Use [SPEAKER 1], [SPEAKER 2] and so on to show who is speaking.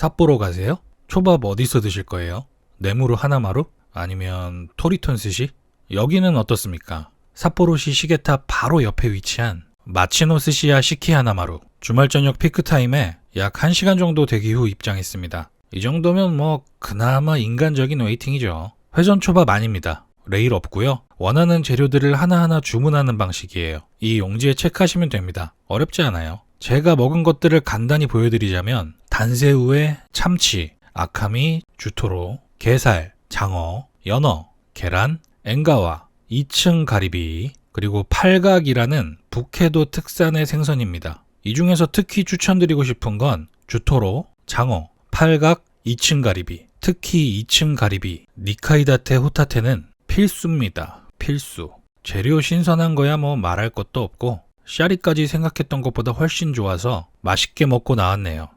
[SPEAKER 1] 삿포로 가세요? 초밥 어디서 드실 거예요? 네무로 하나마루? 아니면 토리톤 스시? 여기는 어떻습니까? 삿포로시 시계탑 바로 옆에 위치한 마치노 스시야 시키 하나마루. 주말 저녁 피크 타임에 약 1시간 정도 대기 후 입장했습니다. 이 정도면 뭐 그나마 인간적인 웨이팅이죠. 회전 초밥 아닙니다. 레일 없고요. 원하는 재료들을 하나하나 주문하는 방식이에요. 이 용지에 체크하시면 됩니다. 어렵지 않아요. 제가 먹은 것들을 간단히 보여드리자면 단새우에 참치, 아카미, 주토로, 게살, 장어, 연어, 계란, 엥가와, 2층 가리비, 그리고 팔각이라는 북해도 특산의 생선입니다. 이 중에서 특히 추천드리고 싶은 건 주토로, 장어, 팔각, 2층 가리비. 특히 2층 가리비, 니카이다테 호타테는 필수입니다. 필수. 재료 신선한 거야 뭐 말할 것도 없고 샤리까지 생각했던 것보다 훨씬 좋아서 맛있게 먹고 나왔네요.